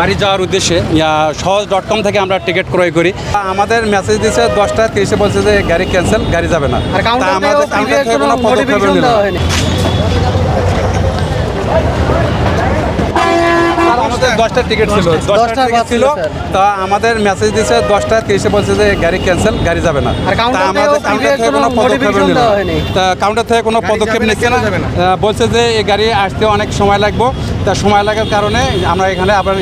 বাড়ি যাওয়ার উদ্দেশ্যে সহজ ডট কম থেকে আমরা টিকিট ক্রয় করি। আমাদের মেসেজ দিয়েছে দশটা তিরিশে বলছে যে গাড়ি ক্যান্সেল গাড়ি যাবে না। আর তা কাউন্টার আমাদের কোনো পদক্ষেপ দশটা টিকিট ছিল। দশটা টিকিট ছিল তা আমাদের মেসেজ দিয়েছে দশটা তিরিশে বলছে যে গাড়ি ক্যান্সেল গাড়ি যাবে না। কাউন্টার আমাদের কাউন্টার থেকে কোনো পদক্ষেপ নিচ্ছে না। বলছে যে এই গাড়ি আসতে অনেক সময় লাগবে। তা সময় লাগার কারণে আমরা এখানে আবার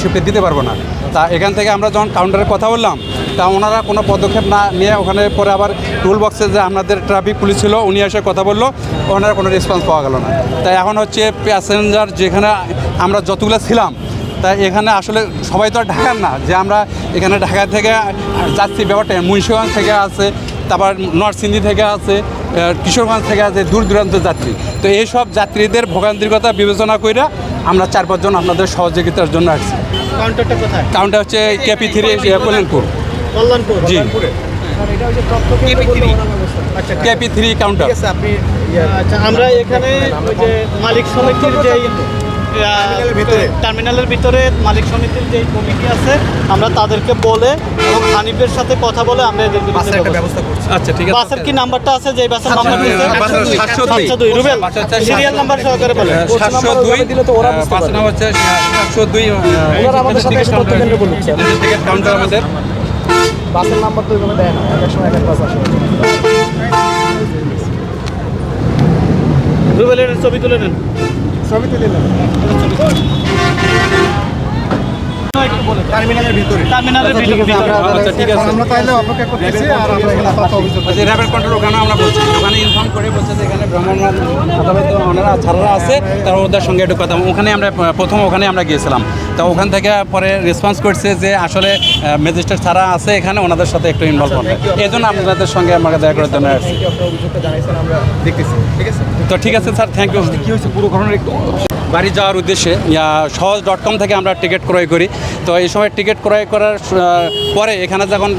শিফটে দিতে পারব না। তা এখান থেকে আমরা যখন কাউন্টারে কথা বললাম তা ওনারা কোনো পদক্ষেপ না নিয়ে ওখানে পরে আবার টুল বক্সে যে আপনাদের ট্রাফিক পুলিশ ছিল উনি এসে কথা বলল। ওনার কোনো রেসপন্স পাওয়া গেল না। তাই এখন হচ্ছে প্যাসেঞ্জার যেখানে আমরা যতগুলো ছিলাম তাই এখানে আসলে সবাই তো আর ঢাকার না যে আমরা এখানে ঢাকা থেকে যাচ্ছি ব্যাপারটা মুন্সিগঞ্জ থেকে আছে তারপর নরসিংদী থেকে আছে কিশোরগঞ্জ থেকে আছে দূর দূরান্ত যাত্রী। তো এইসব যাত্রীদের ভোগান্তির কথা বিবেচনা করে আমরা চার পাঁচজন আপনাদের সহযোগিতার জন্য আসছি। কাউন্টারটা কোথায়? কাউন্টার হচ্ছে কেপি থ্রি কল্যাণপুর। কল্যাণপুর। জি। KP three. আচ্ছা কাউন্টার। আচ্ছা আমরা এখানে মালিক সমিতির যে টার্মিনালের ভিতরে। মালিক সমিতির যে কমিটি আছে আমরা তাদেরকে বলে এবং হানিফের সাথে কথা বলে আমরা এদের আচ্ছা ঠিক আছে বাসের কি নাম্বারটা আছে? যে বাসের নাম্বার বাসের সাতশো দুই। সাতশো দুই। রুবেল। সিরিয়াল নাম্বার সহকারে বলে। সাতশো দুই পাঁচ নাম হচ্ছে সাতশো দুই আমাদের সাথে এসে তথ্য কেন্দ্রে বলুন, স্যার। কাউন্টার আমাদের। বাসের নাম্বার তো দেয় না এক এক সময় এক এক বাস আসে। রুবেলের ছবি তুলে নেন। ছবি তুলে নেন টার্মিনালের ভিতরে। টার্মিনালের ভিতরে। আচ্ছা ঠিক আছে। আমরা তাইলে অপেক্ষা করতেছি আর আমরা এখানে আপাতত অভিযোগ বলছি র্যাবের কন্ট্রোল ওখানে আমরা বলছি ওখানে ইনফর্ম করে বলছে যে এখানে ভ্রমণ আদালত ওনারা ছাড়ারা আছে তারা ওদের সঙ্গে একটু কথা ওখানে আমরা প্রথম ওখানে আমরা গিয়েছিলাম। তা ওখান থেকে পরে রেসপন্স করছে যে আসলে ম্যাজিস্ট্রেট ছাড়া আছে এখানে ওনাদের সাথে একটু ইনভলভ হবে। এই জন্য আপনাদের সঙ্গে আমাকে দেখা করার জন্য আসছি। আপনার অভিযোগটা জানাইছেন আমরা দেখতেছি। ঠিক আছে? তো ঠিক আছে স্যার থ্যাংক ইউ কি হয়েছে? পুরো ঘটনা একটু বাড়ি যাওয়ার উদ্দেশ্যে সহজ ডট কম থেকে আমরা টিকিট ক্রয় করি। তো এই সময় টিকিট ক্রয় করার পরে এখানে যখন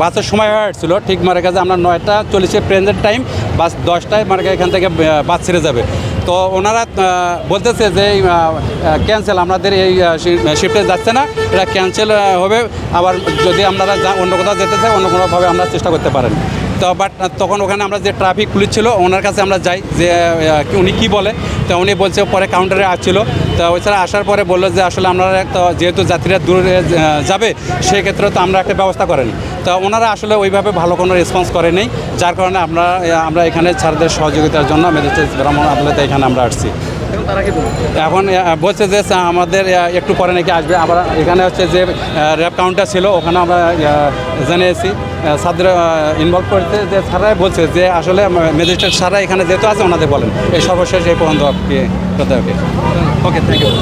বাসের সময় হয়ে আসছিল, ঠিক মারে কাছে আমরা নয়টা চল্লিশে প্রেজেন্ট টাইম বাস দশটায় মারে এখান থেকে বাস ছেড়ে যাবে। তো ওনারা বলতেছে যে ক্যান্সেল আপনাদের এই শিফটে যাচ্ছে না, এটা ক্যান্সেল হবে। আবার যদি আপনারা অন্য কোথাও যেতে চাই অন্য কোনোভাবে আমরা চেষ্টা করতে পারেন। তো বাট তখন ওখানে আমরা যে ট্রাফিক পুলিশ ছিল ওনার কাছে আমরা যাই যে উনি কি বলে তো উনি বলছে পরে কাউন্টারে আসছিল। তো ওইছাড়া আসার পরে বলল যে আসলে আপনারা তো যেহেতু যাত্রীরা দূরে যাবে সেক্ষেত্রে তো আমরা একটা ব্যবস্থা করেন তো ওনারা আসলে ওইভাবে ভালো কোনো রেসপন্স করে নেই যার কারণে আমরা আমরা এখানে ছাড়দের সহযোগিতার জন্য ম্যাজিস্ট্রেট ভ্রমণ আদালতে এখানে আমরা আসছি। এখন বলছে? যে আমাদের একটু পরে নাকি আসবে। আবার এখানে হচ্ছে যে র্যাব কাউন্টার ছিল ওখানে আমরা জেনেছি স্যারদের ইনভলভ করতে যে স্যারাই বলছে যে আসলে ম্যাজিস্ট্রেট স্যারা এখানে যেহেতু আছে, ওনাদের বলেন। এই সর্বশেষ এই পর্যন্ত ওকে থ্যাংক ইউ